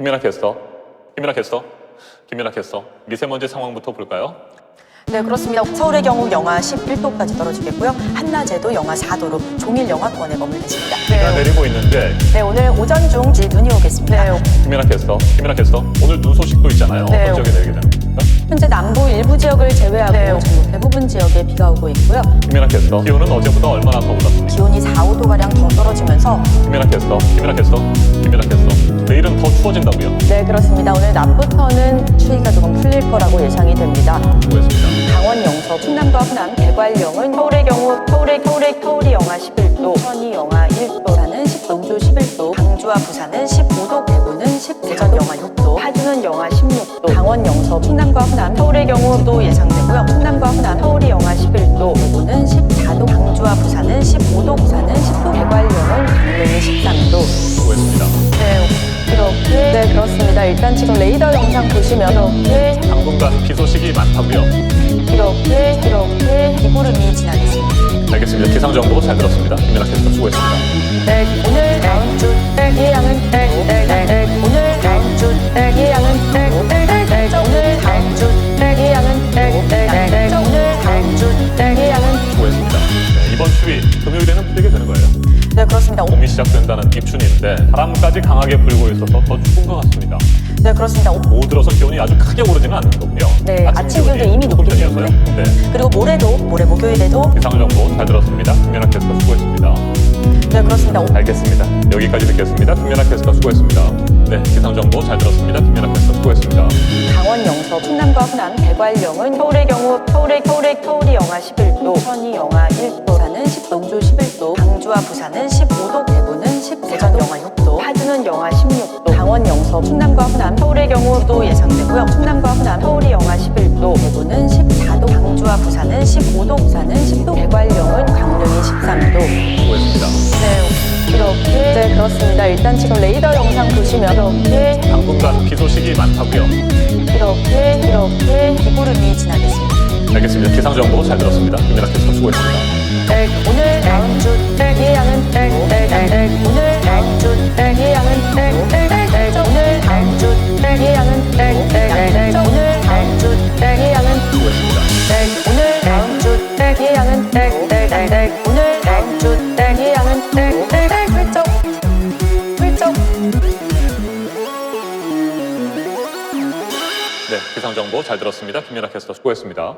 김연아 캐스터, 김연아 캐스터, 김연아 캐스터. 미세먼지 상황부터 볼까요? 네, 그렇습니다. 서울의 경우 영하 11도까지 떨어지겠고요. 한낮에도 영하 4도로 종일 영하권에 머물겠습니다. 비가 내리고 있는데 네, 오늘 오전 중 지- 눈이 오겠습니다. 김연아 캐스터, 김연아 캐스터. 오늘 눈 소식도 있잖아요. 네. 어떤 지역에 내리게 됩니까? 현재 남부 일부 지역을 제외하고 전국 대부분 지역에 비가 오고 있고요. 김연아 캐스터. 기온은 어제보다 얼마나 더 올랐습니까? 기온이 4, 5도가량 더 떨어지면서 김연아 캐스터, 김연아 캐스터. 추워진다고요. 네, 그렇습니다. 오늘 낮부터는 추위가 조금 풀릴 거라고 예상이 됩니다. 수고했습니다. 강원 영서, 충남과 호남, 대관령은 서울의 경우 서울의 서울의 서울이 영하 11도, 천이 영하 1도, 부산은 10도, 전주 11도, 광주와 부산은 15도, 대구는 10도, 대전 영하 6도, 파주는 영하 16도, 강원 영서, 충남과 호남, 서울의 경우도 예상되고요. 충남과 호남, 서울이 영하 11도, 대구는 14도, 광주와 부산은 15도, 부산은 10도, 대관령은 네 그렇습니다. 일단 지금 레이더 영상 보시면 이렇게 당분간 비 소식이 많다고요. 이렇게 이렇게 비구름이 지나겠습니다. 알겠습니다. 기상 정보 잘 들었습니다. 김연아 캐스터 수고했습니다. 네, 오늘 다음 주 예양은 그렇습니다. 봄이 시작된다는 입춘인데 바람까지 강하게 불고 있어서 더 추운 것 같습니다. 네 그렇습니다. 오후 들어서 기온이 아주 크게 오르지는 않는 거고요. 네, 아침 기온도 이미 높은 높기. 때문에. 네. 그리고 모레도 모레 목요일에도 기상 정보 잘 들었습니다. 김연아 캐스터 수고했습니다. 네 그렇습니다. 알겠습니다. 여기까지 듣겠습니다. 김연아 캐스터 수고했습니다. 네, 기상 정보 잘 들었습니다. 김연아 캐스터 수고했습니다. 강원 영서, 충남과 호남, 대관령은 서울의 경우 서울의 서울의 서울이 영하 11도, 천이 영하 1도, 부산은 10도, 전주 11도, 광주와 부산은 15도, 대구는 10도, 대전 영하 6도, 파주는 영하 16도, 강원 영서, 충남과 호남, 서울의 경우도 예상되고요. 충남과 호남, 서울이 영하 11도, 대구는 14도, 광주와 부산은 15도, 부산은 10도, 대관령은 강릉이 13도. 수고했습니다. 네, 이렇게 네 그렇습니다. 일단 지금 레이더 영상 보시면 이렇게 당분간 비 소식이 많다고요. 이렇게 이렇게 비구름이 지나겠습니다. 알겠습니다. 기상 정보 잘 들었습니다. 김연아 캐스터 수고했습니다. 네, 오늘 다음 주 네, 네, 네, 네. 오늘 다음 주 네, 네, 네, 네. 오늘 다음 주 네, 네, 네, 네. 오늘 다음 주 수고했습니다. 네, 오늘 다음 주 네, 네, 네, 네. 오늘 다음 주 네, 네, 네. 훌쩍 훌쩍 네, 기상 정보 잘 들었습니다. 김연아 캐스터 수고했습니다.